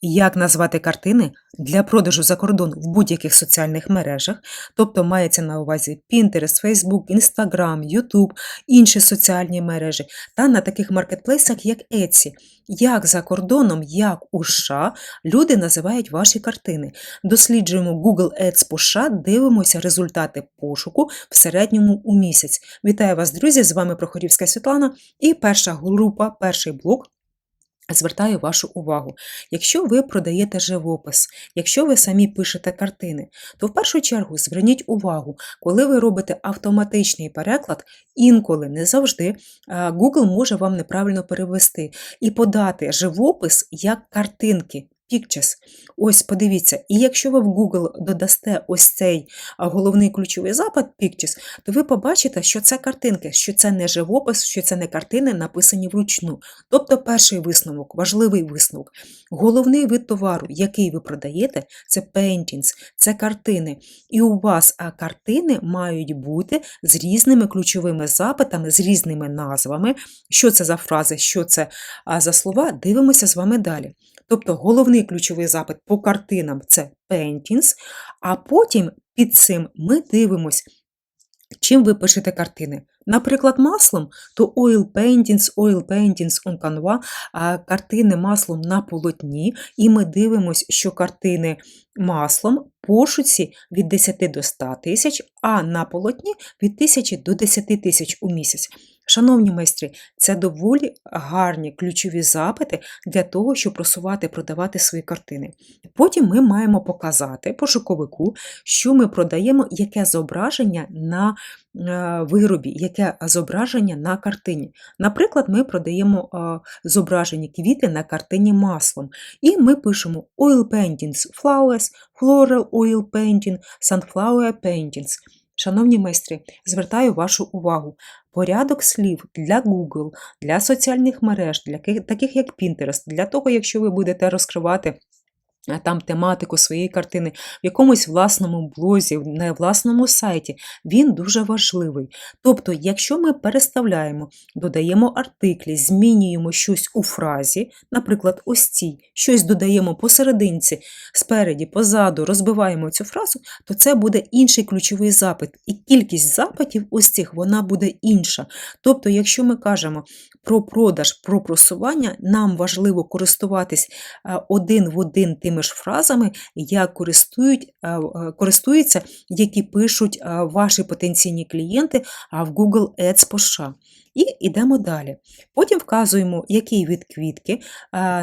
Як назвати картини для продажу за кордон в будь-яких соціальних мережах, тобто мається на увазі Pinterest, Facebook, Instagram, YouTube, інші соціальні мережі, та на таких маркетплейсах, як Etsy. Як за кордоном, як у США люди називають ваші картини. Досліджуємо Google Ads по США, дивимося результати пошуку в середньому у місяць. Вітаю вас, друзі! З вами Прохорівська Світлана і перша група, перший блок Звертаю вашу увагу, якщо ви продаєте живопис, якщо ви самі пишете картини, то в першу чергу зверніть увагу, коли ви робите автоматичний переклад, інколи не завжди Google може вам неправильно перевести і подати живопис як картинки. Pictures. Ось подивіться, і якщо ви в Google додасте ось цей головний ключовий запит Pictures, то ви побачите, що це картинки, що це не живопис, що це не картини, написані вручну. Тобто перший висновок, важливий висновок. Головний вид товару, який ви продаєте, це paintings, це картини. І у вас картини мають бути з різними ключовими запитами, з різними назвами. Що це за фрази, що це за слова, дивимося з вами далі. Тобто головний ключовий запит по картинам це paintings, а потім під цим ми дивимось, чим ви пишете картини. Наприклад, маслом, то oil paintings, oil paintings on Canva, картини маслом на полотні, і ми дивимося, що картини маслом пошуці від 10 до 100 тисяч, а на полотні від 1000 до 10 тисяч у місяць. Шановні майстри, це доволі гарні ключові запити для того, щоб просувати, продавати свої картини. Потім ми маємо показати пошуковику, що ми продаємо, яке зображення на е, виробі, яке зображення на картині. Наприклад, ми продаємо е, зображені квіти на картині маслом. І ми пишемо Oil Paintings Flowers, Floral Oil Painting, Sunflower Paintings. Шановні майстри, звертаю вашу увагу. Порядок слів для Google, для соціальних мереж, для таких як Pinterest, для того, якщо ви будете розкривати там тематику своєї картини, в якомусь власному блозі, на власному сайті, він дуже важливий. Тобто, якщо ми переставляємо, додаємо артиклі, змінюємо щось у фразі, наприклад, ось цій, щось додаємо посерединці, спереді, позаду, розбиваємо цю фразу, то це буде інший ключовий запит. І кількість запитів ось цих вона буде інша. Тобто, якщо ми кажемо про продаж, про просування, нам важливо користуватись один в один тим тими ж фразами, як користують, користуються, які пишуть ваші потенційні клієнти в Google Ads США. І йдемо далі. Потім вказуємо, який від квітки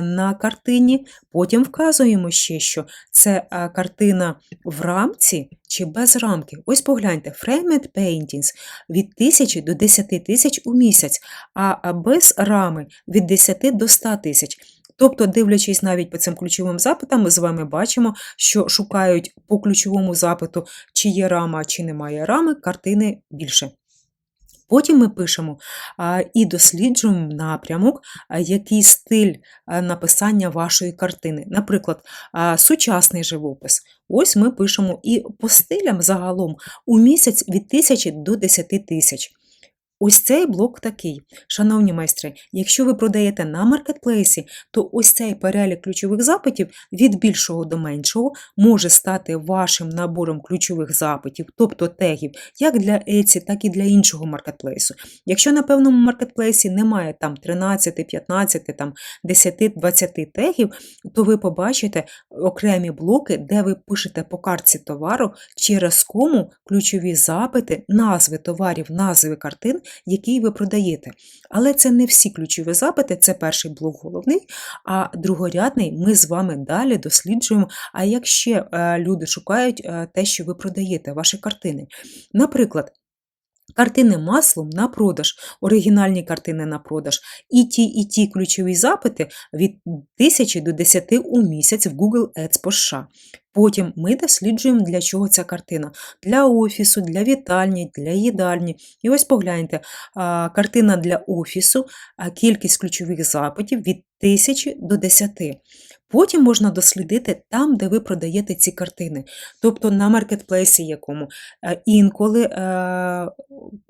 на картині, потім вказуємо ще, що це картина в рамці чи без рамки. Ось погляньте, Framed Paintings від 1000 до 10 тисяч у місяць, а без рами від 10 до 100 тисяч. Тобто, дивлячись навіть по цим ключовим запитам, ми з вами бачимо, що шукають по ключовому запиту, чи є рама, чи немає рами, картини більше. Потім ми пишемо і досліджуємо напрямок, який стиль написання вашої картини. Наприклад, сучасний живопис. Ось ми пишемо і по стилям загалом у місяць від 1000 до 10 тисяч. Ось цей блок такий. Шановні майстри, якщо ви продаєте на маркетплейсі, то ось цей перелік ключових запитів від більшого до меншого може стати вашим набором ключових запитів, тобто тегів, як для Etsy, так і для іншого маркетплейсу. Якщо на певному маркетплейсі немає там 13, 15, там 10, 20 тегів, то ви побачите окремі блоки, де ви пишете по картці товару, через кому ключові запити, назви товарів, назви картин який ви продаєте. Але це не всі ключові запити, це перший блок головний, а другорядний ми з вами далі досліджуємо. А як ще е, люди шукають е, те, що ви продаєте, ваші картини. Наприклад, Картини маслом на продаж, оригінальні картини на продаж. І ті, і ті ключові запити від 1000 до 10 у місяць в Google Ads по США. Потім ми досліджуємо, для чого ця картина. Для офісу, для вітальні, для їдальні. І ось погляньте, картина для офісу, кількість ключових запитів від 1000 до 10. Потім можна дослідити там, де ви продаєте ці картини. Тобто на маркетплейсі якому. Е, Інколи е,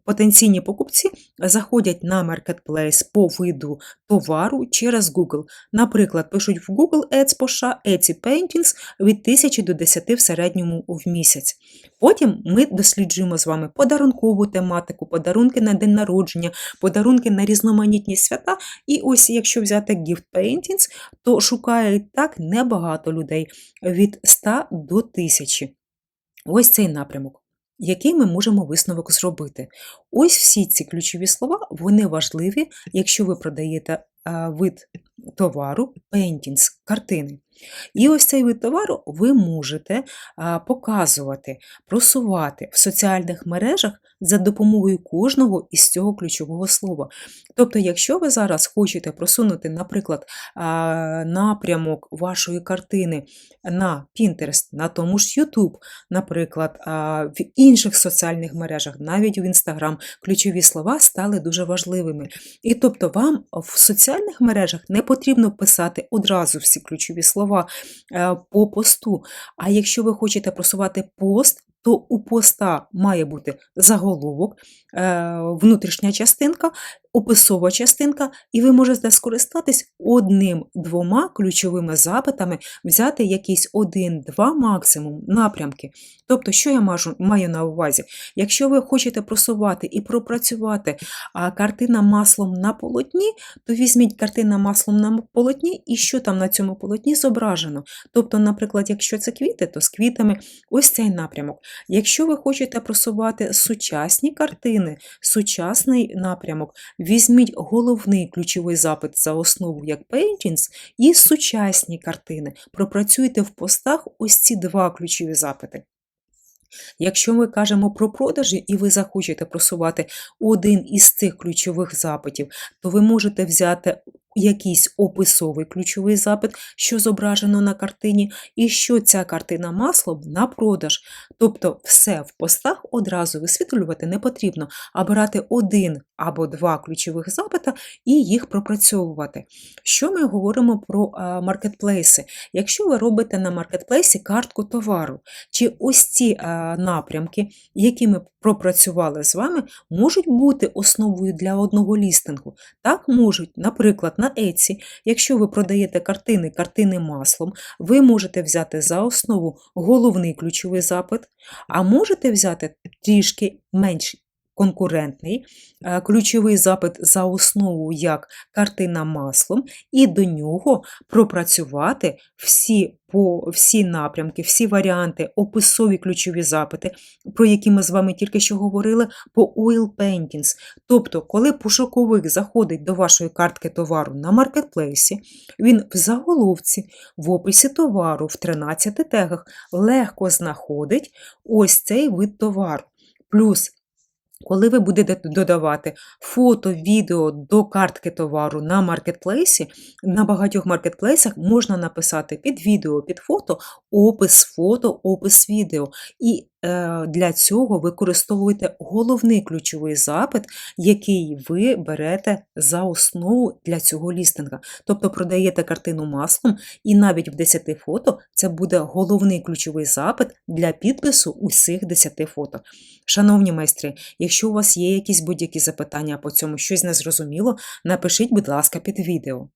потенційні покупці заходять на маркетплейс по виду товару через Google. Наприклад, пишуть в Google Ads по США Etsy Paintings від 1000 до 10 в середньому в місяць. Потім ми досліджуємо з вами подарункову тематику, подарунки на день народження, подарунки на різноманітні свята. І ось, якщо взяти Gift Paintings, то шукають так небагато людей від 100 до 1000. Ось цей напрямок. Який ми можемо висновок зробити? Ось всі ці ключові слова, вони важливі, якщо ви продаєте вид товару, paintings, картини. І ось цей вид товару ви можете показувати, просувати в соціальних мережах за допомогою кожного із цього ключового слова. Тобто, якщо ви зараз хочете просунути, наприклад, напрямок вашої картини на Pinterest, на тому ж YouTube, наприклад, в інших соціальних мережах, навіть в Instagram, ключові слова стали дуже важливими. І тобто вам в соціальних мережах не потрібно писати одразу всі ключові слова е, по посту. А якщо ви хочете просувати пост, то у поста має бути заголовок, е, внутрішня частинка, описова частинка, і ви можете скористатись одним-двома ключовими запитами, взяти якісь один-два максимум напрямки. Тобто, що я маю на увазі? Якщо ви хочете просувати і пропрацювати картина маслом на полотні, то візьміть картина маслом на полотні і що там на цьому полотні зображено. Тобто, наприклад, якщо це квіти, то з квітами ось цей напрямок. Якщо ви хочете просувати сучасні картини, сучасний напрямок, візьміть головний ключовий запит за основу як Paintings і сучасні картини. Пропрацюйте в постах ось ці два ключові запити. Якщо ми кажемо про продажі і ви захочете просувати один із цих ключових запитів, то ви можете взяти якийсь описовий ключовий запит, що зображено на картині, і що ця картина маслом на продаж. Тобто все в постах одразу висвітлювати не потрібно, а брати один або два ключових запита і їх пропрацьовувати. Що ми говоримо про маркетплейси? Якщо ви робите на маркетплейсі картку товару, чи ось ці напрямки, які ми пропрацювали з вами, можуть бути основою для одного лістингу. Так можуть, наприклад, на Etsy, якщо ви продаєте картини, картини маслом, ви можете взяти за основу головний ключовий запит, а можете взяти трішки менш конкурентний е, ключовий запит за основу як картина маслом, і до нього пропрацювати всі, по, всі напрямки, всі варіанти, описові ключові запити, про які ми з вами тільки що говорили, по oil paintings. Тобто, коли пошуковик заходить до вашої картки товару на маркетплейсі, він в заголовці, в описі товару, в 13 тегах легко знаходить ось цей вид товару. Плюс коли ви будете додавати фото, відео до картки товару на маркетплейсі, на багатьох маркетплейсах можна написати під відео, під фото опис фото, опис відео. І для цього використовуєте головний ключовий запит, який ви берете за основу для цього лістинга. Тобто продаєте картину маслом, і навіть в 10 фото це буде головний ключовий запит для підпису усіх 10 фото. Шановні майстри, якщо у вас є якісь будь-які запитання по цьому щось незрозуміло, напишіть, будь ласка, під відео.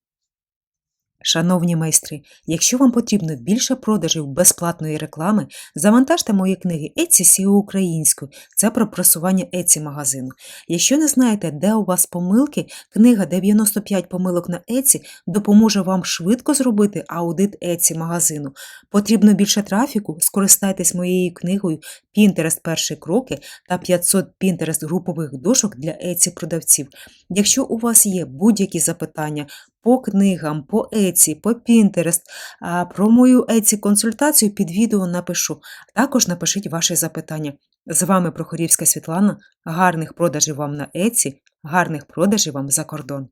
Шановні майстри, якщо вам потрібно більше продажів безплатної реклами, завантажте мої книги Etsy SEO українською. Це про просування Etsy магазину. Якщо не знаєте, де у вас помилки, книга 95 помилок на Etsy допоможе вам швидко зробити аудит Etsy магазину. Потрібно більше трафіку, скористайтесь моєю книгою Pinterest перші кроки та 500 Pinterest групових дошок для Etsy продавців. Якщо у вас є будь-які запитання по книгам, по Etsy, по Pinterest, про мою Etsy консультацію під відео напишу. Також напишіть ваші запитання. З вами Прохорівська Світлана. Гарних продажів вам на Etsy, гарних продажів вам за кордон.